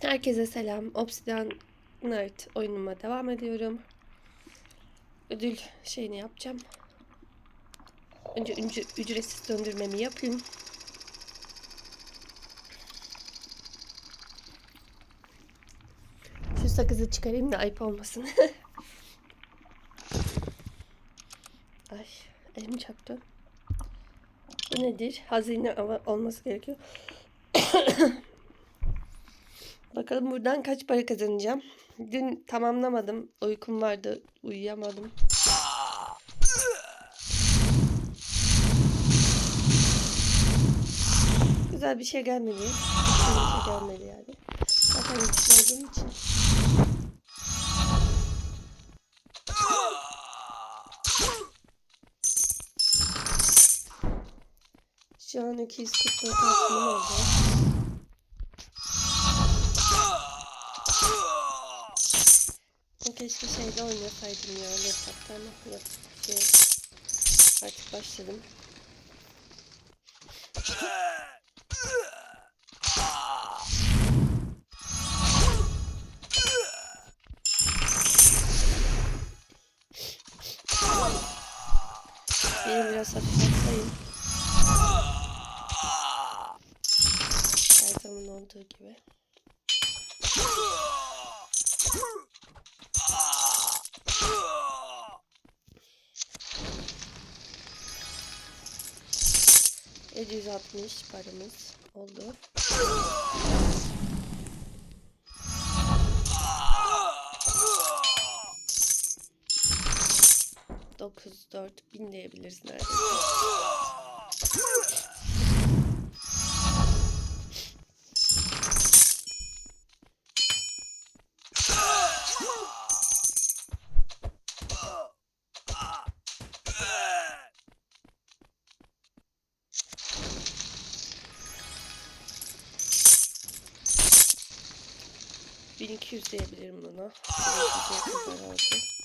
Herkese selam. Obsidian Night oyunuma devam ediyorum. Ödül şeyini yapacağım. Önce ücre- ücretsiz döndürmemi yapayım. Şu sakızı çıkarayım da ayıp olmasın. Ay elim çarptı. Bu nedir? Hazine olması gerekiyor. Bakalım buradan kaç para kazanacağım. Dün tamamlamadım. Uykum vardı. Uyuyamadım. Güzel bir şey gelmedi. Bir şey gelmedi yani. Zaten yükseldiğim için. Şu an 244 altınım oldu. Keşke şeyde oynasaydım ya laptopta ama bir şey. Artık başladım. Benim biraz hafif hastayım. Her zaman olduğu gibi. %760 paramız oldu. Dokuz dört bin diyebiliriz neredeyse. Bin iki yüz diyebilirim buna. Bir.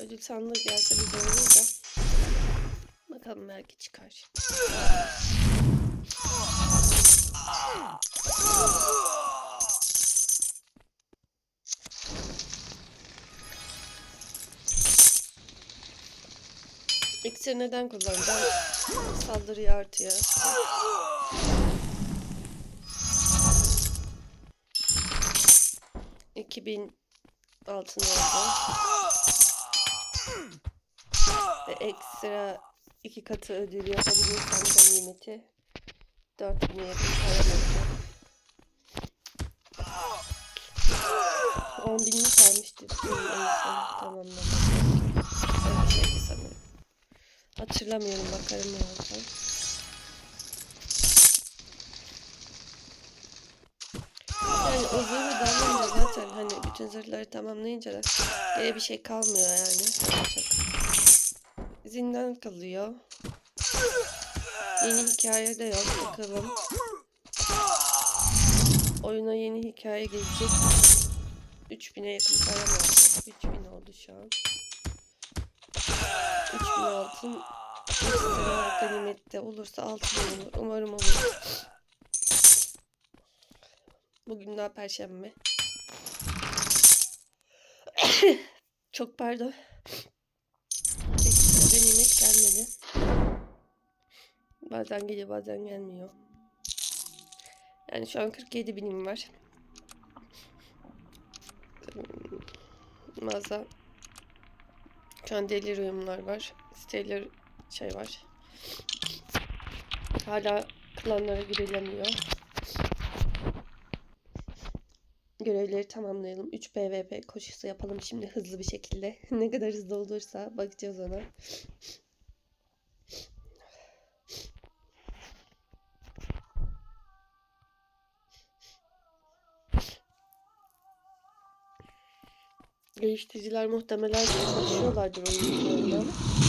Ödül sandığı gelse güzel olur da. Bakalım belki çıkar. İksir neden kullanacağım? Saldırıyı artıyor. İki bin altın oldu. Ve ekstra iki katı ödül yapabilirsem ganimeti 4000'e yakın param olacak. 10 bin mi kalmıştı? Tamamlamadım. Öyle şeydi sanırım. Hatırlamıyorum bakarım birazdan. Yani o zırhı damlayınca zaten hani bütün zırhları tamamlayınca da geri bir şey kalmıyor yani. Zindan kalıyor. Yeni hikaye de yok bakalım. Oyuna yeni hikaye gelecek. 3000'e yakın param oldu. 3000 oldu şu an. 3000 altın ganimette olursa 6000 olur. Umarım olur. Bugün daha perşembe. Çok pardon. Ekstra ganimet gelmedi. Bazen geliyor bazen gelmiyor. Yani şu an 47 binim var. Mağaza an deliriumlar var. Stellar şey var. Hala klanlara girilemiyor. Görevleri tamamlayalım. 3 PvP koşusu yapalım şimdi hızlı bir şekilde. ne kadar hızlı olursa bakacağız ona. Geliştiriciler muhtemelen çalışıyorlardır oyuncularla.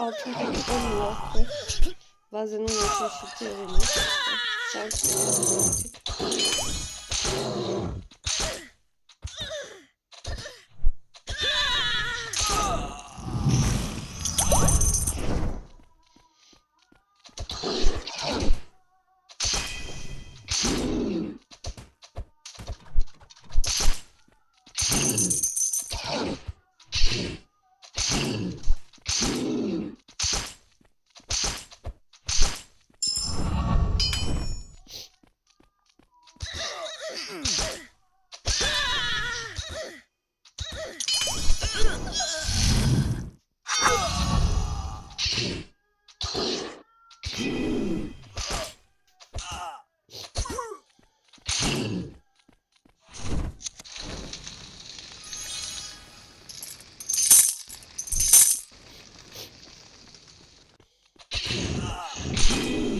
Altın pek olmuyor. Bazen onu şaşırtıyor beni. Ah!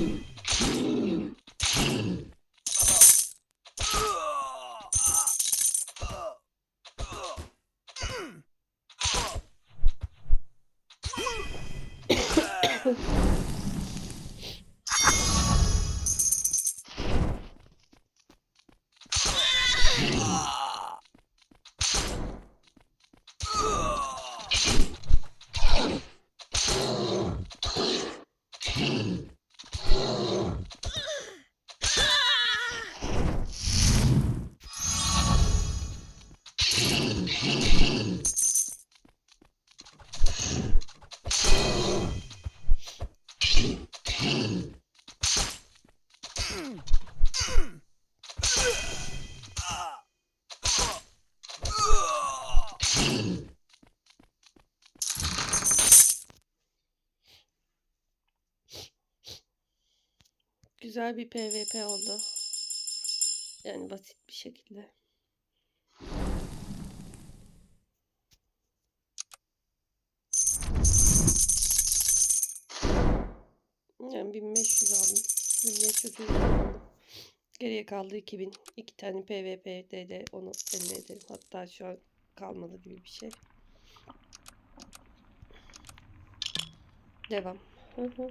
Güzel bir PvP oldu. Yani basit bir şekilde. Yani 1500 aldım. 1500 aldım. Geriye kaldı 2000. İki tane PvP'de de onu elde edelim. Hatta şu an kalmadı gibi bir şey. Devam. Hı hı.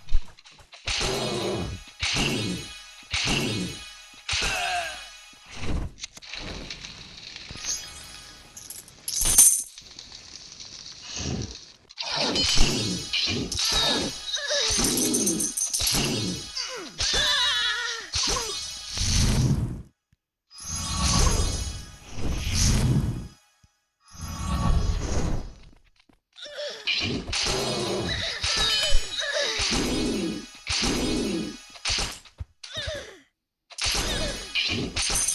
Thank you.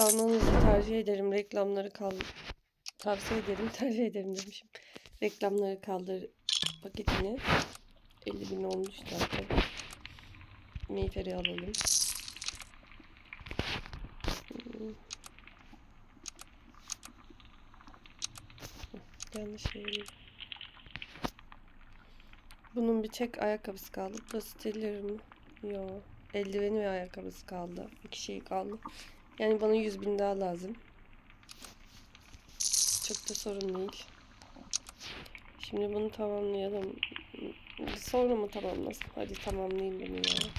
Almanızı tercih ederim. Reklamları kal tavsiye ederim. Tercih ederim demişim. Reklamları kaldır paketini. 50 bin olmuş zaten. Meyferi alalım. Yanlış yere bunun bir tek ayakkabısı kaldı. Bu da stiller mi? Yo. Eldiveni ve ayakkabısı kaldı. İki şey kaldı. Yani bana 100 bin daha lazım. Çok da sorun değil. Şimdi bunu tamamlayalım. Sonra mı tamamlasın? Hadi tamamlayayım bunu ya.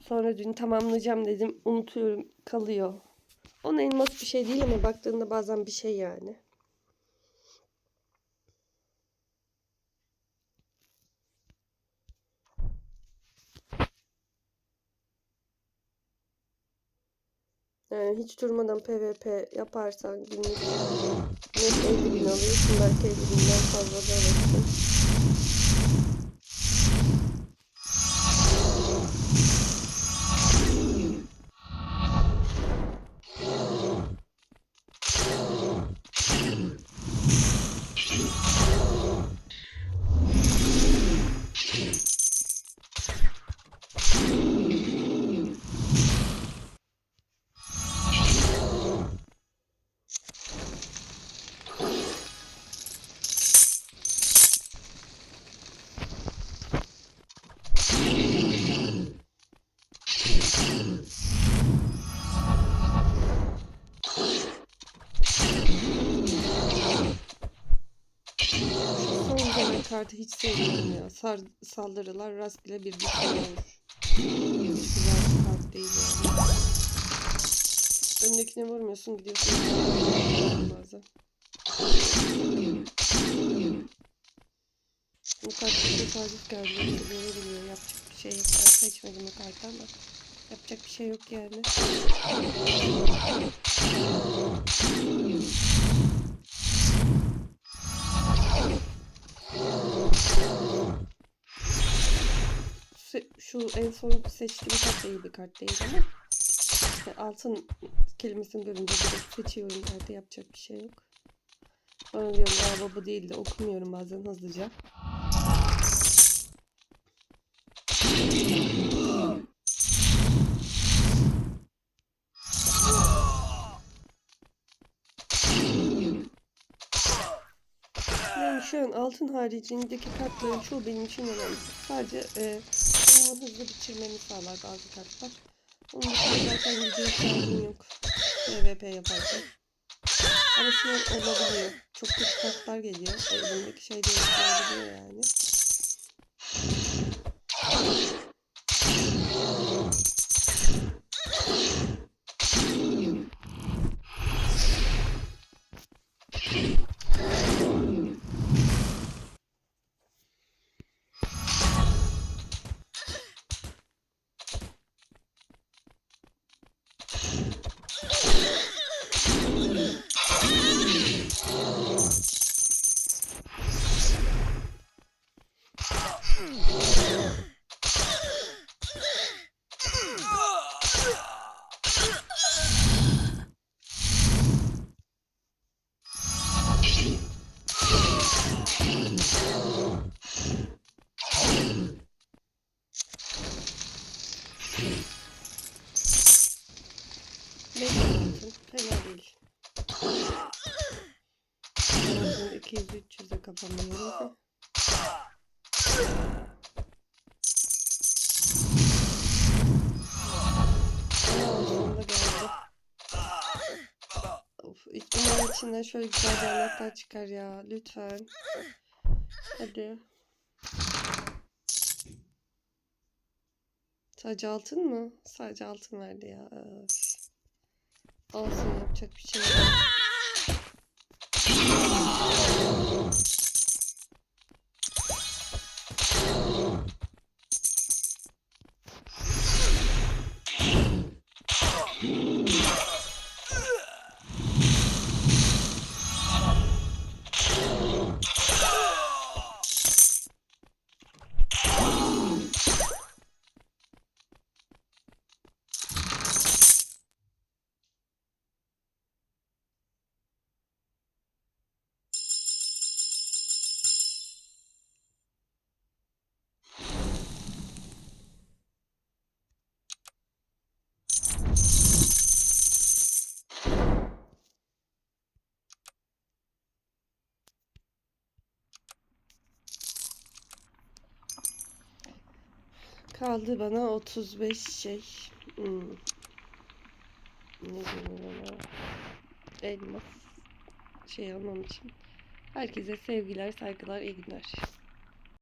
Sonra dün tamamlayacağım dedim. Unutuyorum. Kalıyor. Onun elmas bir şey değil ama baktığında bazen bir şey yani. Yani hiç durmadan PvP yaparsan günlük net 50 bin alıyorsun. Belki 50 binden fazla da alırsın. Kartı hiç sevmiyorum ya. Sar, saldırılar rastgele bir bir şey olur. Güzel kart değil yani. Öndekine vurmuyorsun gidiyorsun. Bazen. Bu kart bir tesadüf. İşte böyle biliyor. Yapacak bir şey yok. Ben seçmedim o kartı ama. Yapacak bir şey yok yani. Şu en son seçtiğim kart iyi bir kart değil ama işte altın kelimesini görünce direkt seçiyorum kartı yapacak bir şey yok. Sonra diyorum galiba bu değil de okumuyorum bazen hızlıca. Şu an altın haricindeki kartların çoğu benim için önemli. Sadece e, oyunu hızlı bitirmemi sağlar bazı kartlar. Onun dışında zaten güce ihtiyacım yok. PvP yaparken. Ama sinir olabiliyor. Çok kötü kartlar geliyor. Elimdeki şey de olabiliyor yani. 200-300'e kapamıyorum. Aa, sonunda geldi. Of, ihtimal içinden şöyle güzel bir anahtar çıkar ya. Lütfen. Hadi. Sadece altın mı? Sadece altın verdi ya. Öf. Olsun yapacak bir şey yok. Kaldı bana 35 şey. Hmm. Ne denir ona? Elmas. Şey almam için. Herkese sevgiler, saygılar, iyi günler.